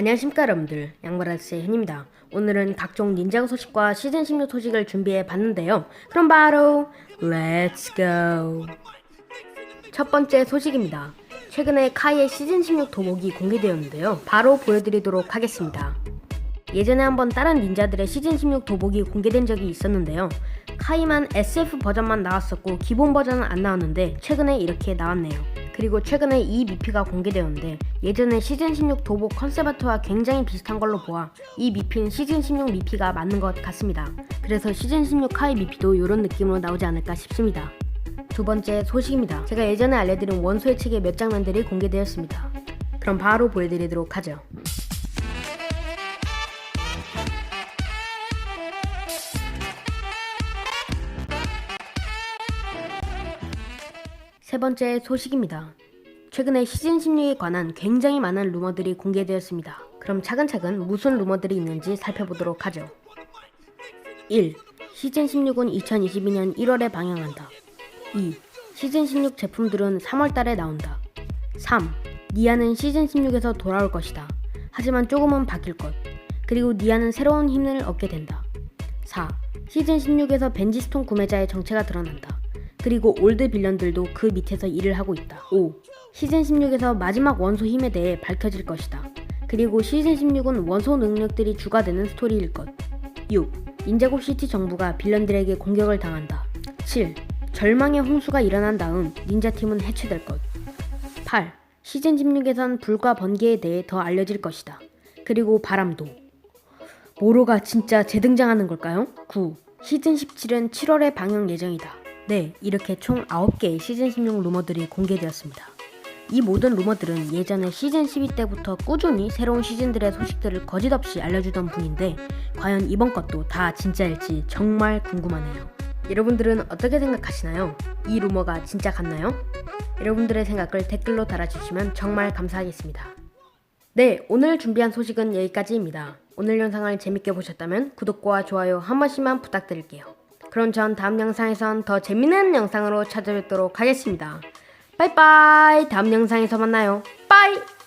안녕하십니까 여러분들 양바라스의 현입니다 오늘은 각종 닌자 소식과 시즌 16 소식을 준비해 봤는데요 그럼 바로 렛츠 고! 첫 번째 소식입니다 최근에 카이의 시즌 16 도목이 공개되었는데요 바로 보여드리도록 하겠습니다 예전에 한번 다른 닌자들의 시즌 16 도복이 공개된 적이 있었는데요. 카이만 SF 버전만 나왔었고 기본 버전은 안 나왔는데 최근에 이렇게 나왔네요. 그리고 최근에 이 미피가 공개되었는데 예전에 시즌 16 도복 컨셉 아트와 굉장히 비슷한 걸로 보아 이 미피는 시즌 16 미피가 맞는 것 같습니다. 그래서 시즌 16 카이 미피도 이런 느낌으로 나오지 않을까 싶습니다. 두 번째 소식입니다. 제가 예전에 알려드린 원소의 책의 몇 장면들이 공개되었습니다. 그럼 바로 보여드리도록 하죠. 세 번째 소식입니다. 최근에 시즌 16에 관한 굉장히 많은 루머들이 공개되었습니다. 그럼 차근차근 무슨 루머들이 있는지 살펴보도록 하죠. 1. 시즌 16은 2022년 1월에 방영한다. 2. 시즌 16 제품들은 3월 달에 나온다. 3. 니아는 시즌 16에서 돌아올 것이다. 하지만 조금은 바뀔 것. 그리고 니아는 새로운 힘을 얻게 된다. 4. 시즌 16에서 벤지스톤 구매자의 정체가 드러난다. 그리고 올드 빌런들도 그 밑에서 일을 하고 있다. 5. 시즌 16에서 마지막 원소 힘에 대해 밝혀질 것이다. 그리고 시즌 16은 원소 능력들이 주가 되는 스토리일 것. 6. 인제곱 시티 정부가 빌런들에게 공격을 당한다. 7. 절망의 홍수가 일어난 다음 닌자팀은 해체될 것. 8. 시즌 16에선 불과 번개에 대해 더 알려질 것이다. 그리고 바람도. 모로가 진짜 재등장하는 걸까요? 9. 시즌 17은 7월에 방영 예정이다. 네, 이렇게 총 9개의 시즌 16 루머들이 공개되었습니다. 이 모든 루머들은 예전에 시즌 12 때부터 꾸준히 새로운 시즌들의 소식들을 거짓없이 알려주던 분인데 과연 이번 것도 다 진짜일지 정말 궁금하네요. 여러분들은 어떻게 생각하시나요? 이 루머가 진짜 같나요? 여러분들의 생각을 댓글로 달아주시면 정말 감사하겠습니다. 네, 오늘 준비한 소식은 여기까지입니다. 오늘 영상을 재밌게 보셨다면 구독과 좋아요 한 번씩만 부탁드릴게요. 그럼 전 다음 영상에선 더 재밌는 영상으로 찾아뵙도록 하겠습니다. 빠이빠이! 다음 영상에서 만나요. 빠이!